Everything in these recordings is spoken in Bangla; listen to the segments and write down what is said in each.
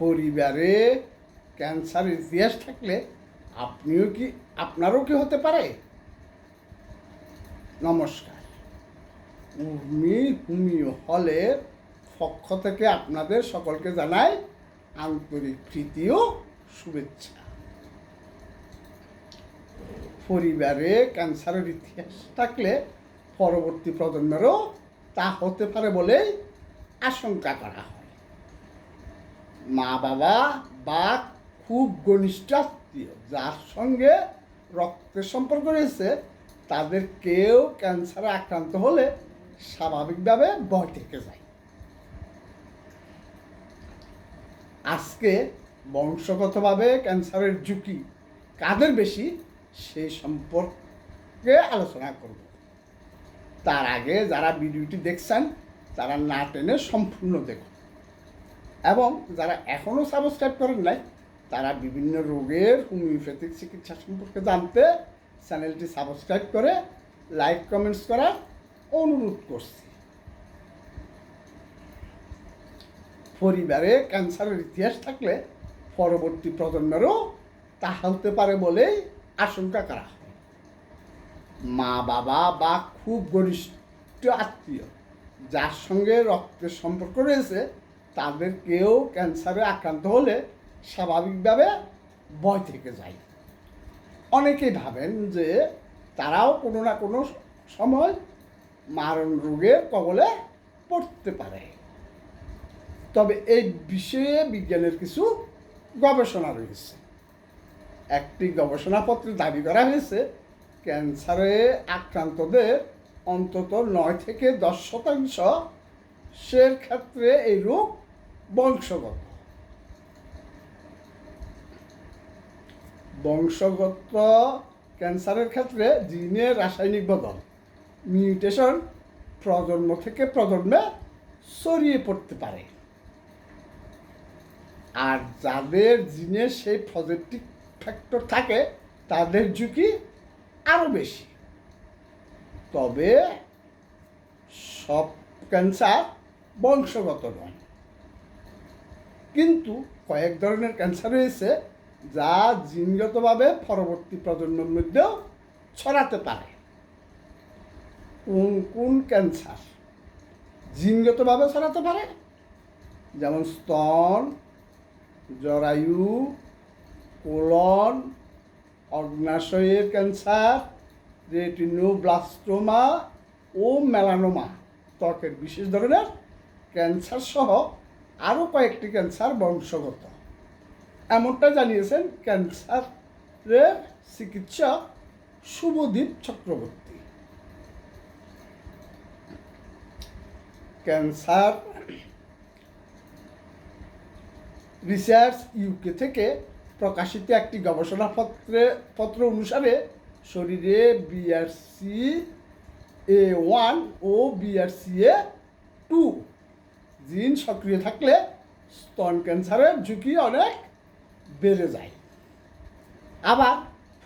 পরিবারে ক্যান্সারের ইতিহাস থাকলে আপনিও কি, আপনারও কি হতে পারে? নমস্কার। উর্মি হুমিও হলের পক্ষ থেকে আপনাদের সকলকে জানাই আন্তরিক প্রীতি ও শুভেচ্ছা। পরিবারে ক্যান্সারের ইতিহাস থাকলে পরবর্তী প্রজন্মেরও তা হতে পারে বলেই আশঙ্কা করা হয়। মা বাবা বা খুব ঘনিষ্ঠ আত্মীয়, যার সঙ্গে রক্তের সম্পর্ক রয়েছে, তাদের কেউ ক্যান্সারে আক্রান্ত হলে স্বাভাবিকভাবে ভয় থেকে যায়। আজকে বংশগতভাবে ক্যান্সারের ঝুঁকি কাদের বেশি সেই সম্পর্কে আলোচনা করব। তার আগে যারা ভিডিওটি দেখছেন, তারা না টেনে সম্পূর্ণ দেখুন। এবং যারা এখনও সাবস্ক্রাইব করেন নাই, তারা বিভিন্ন রোগের হোমিওপ্যাথিক চিকিৎসা সম্পর্কে জানতে চ্যানেলটি সাবস্ক্রাইব করে লাইক কমেন্টস করার অনুরোধ করছি। পরিবারে ক্যান্সারের ইতিহাস থাকলে পরবর্তী প্রজন্মেরও তা হতে পারে বলেই আশঙ্কা করা হয়। মা বাবা বা খুব ঘনিষ্ঠ আত্মীয়, যার সঙ্গে রক্তের সম্পর্ক রয়েছে তাদের কেউ ক্যান্সারে আক্রান্ত হলে স্বাভাবিকভাবে ভয় থেকে যায়। অনেকেই ভাবেন যে তারাও কোনো না কোনো সময় মারণ রোগের কবলে পড়তে পারে। তবে এই বিষয়ে বিজ্ঞানের কিছু গবেষণা রয়েছে। একটি গবেষণাপত্রে দাবি করা হয়েছে, ক্যান্সারে আক্রান্তদের অন্তত নয় থেকে দশ শতাংশ সের ক্ষেত্রে এই রোগ বংশগত। বংশগত ক্যান্সারের ক্ষেত্রে জিনের রাসায়নিক বদল, মিউটেশন প্রজন্ম থেকে প্রজন্মে ছড়িয়ে পড়তে পারে। আর যাদের জিনে সেই পজিটিভ ফ্যাক্টর থাকে, তাদের ঝুঁকি আরও বেশি। তবে সব ক্যান্সার বংশগত নয়। কিন্তু কয়েক ধরনের ক্যান্সার রয়েছে যা জিনগতভাবে পরবর্তী প্রজন্মের মধ্যেও ছড়াতে পারে। কোন কোন ক্যান্সার জিনগতভাবে ছড়াতে পারে? যেমন স্তন, জরায়ু, কোলন, অগ্নাশয়ের ক্যান্সার রেটিনোব্লাস্টোমা ও মেলানোমা ত্বকের বিশেষ ধরনের ক্যান্সার সহ আরও কয়েকটি ক্যান্সার বংশগত। এমনটা জানিয়েছেন ক্যান্সারের চিকিৎসক Subhadeep Chakraborty. Cancer research UK থেকে প্রকাশিত একটি গবেষণাপত্রে পত্র অনুসারে শরীরে বিআরসি এ ওয়ান ও বিআরসি এ টু জিন সক্রিয় থাকলে স্তন ক্যান্সারের ঝুঁকি অনেক বেড়ে যায়। আবার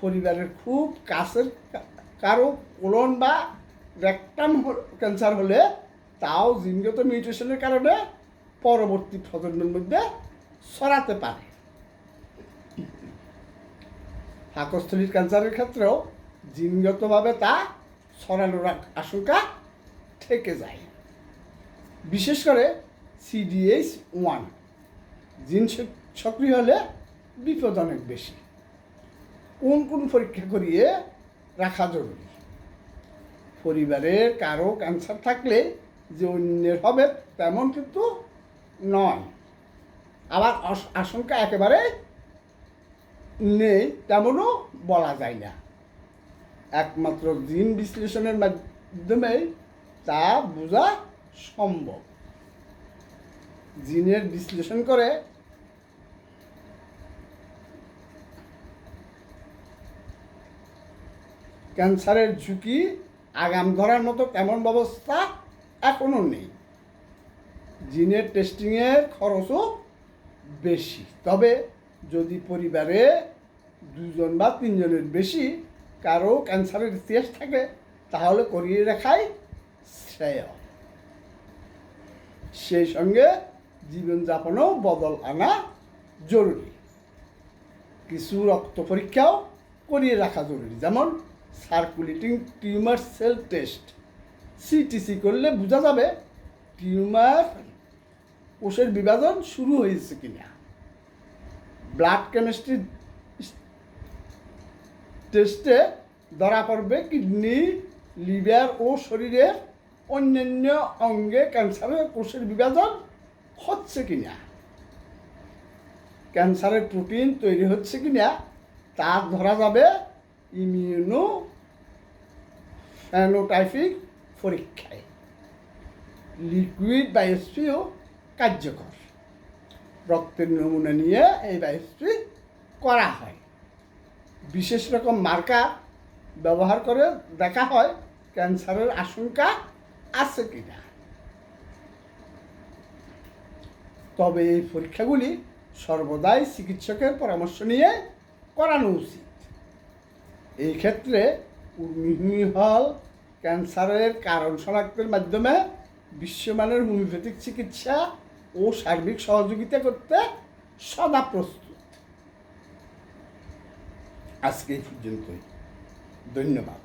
পরিবারের খুব কাছের কারও কোলন বা রেকটাম ক্যান্সার হলে তাও জিনগত মিউটেশনের কারণে পরবর্তী প্রজন্মের মধ্যে ছড়াতে পারে। পাকস্থলীর ক্যান্সারের ক্ষেত্রেও জিনগতভাবে তা ছড়ানোর আশঙ্কা থেকে যায়। বিশেষ করে সিডিএইচ ওয়ান জিন সক্রিয় হলে বিপদ অনেক বেশি। কোন কোন পরীক্ষা করিয়ে রাখা জরুরি? পরিবারের কারও ক্যান্সার থাকলে যে অন্যের হবে তেমন কিন্তু নয়। আবার আশঙ্কা একেবারে নেই, তেমনও বলা যায় না। একমাত্র জিন বিশ্লেষণের মাধ্যমেই তা বোঝা সম্ভব। জিনের বিশ্লেষণ করে ক্যান্সারের ঝুঁকি আগাম ধরার মতো তেমন ব্যবস্থা এখনও নেই। জিনের টেস্টিংয়ের খরচও বেশি। তবে যদি পরিবারে দুজন বা তিনজনের বেশি কারও ক্যান্সারের ইতিহাস থাকে, তাহলে করিয়ে রাখাই শ্রেয়। সেই সঙ্গে জীবনযাপনেও বদল আনা জরুরি। কিছু রক্ত পরীক্ষাও করিয়ে রাখা জরুরি। যেমন circulating tumour cell test CTC করলে বোঝা যাবে টিউমার কোষের বিভাজন শুরু হয়েছে কিনা। ব্লাড কেমিস্ট্রি টেস্টে ধরা পড়বে কিডনি লিভার ও শরীরের অন্যান্য অঙ্গে ক্যান্সারের কোষের বিভাজন হচ্ছে কিনা ক্যান্সারের প্রোটিন তৈরি হচ্ছে কিনা তা ধরা যাবে ইমিউনো ফ্যানোটাইপিক পরীক্ষায়। লিকুইড বায়োস্পিও কার্যকর। রক্তের নমুনা নিয়ে এই বায়োস্পি করা হয়। বিশেষ রকম মার্কার ব্যবহার করে দেখা হয় ক্যান্সারের আশঙ্কা আছে কিনা? তবে এই পরীক্ষাগুলি সর্বদাই চিকিৎসকের পরামর্শ নিয়ে করানো উচিত। এই ক্ষেত্রে হল ক্যান্সারের কারণ শনাক্তের মাধ্যমে বিশ্বমানের হোমিওপ্যাথিক চিকিৎসা ও সার্বিক সহযোগিতা করতে সদা প্রস্তুত। আজকে এই পর্যন্তই। ধন্যবাদ।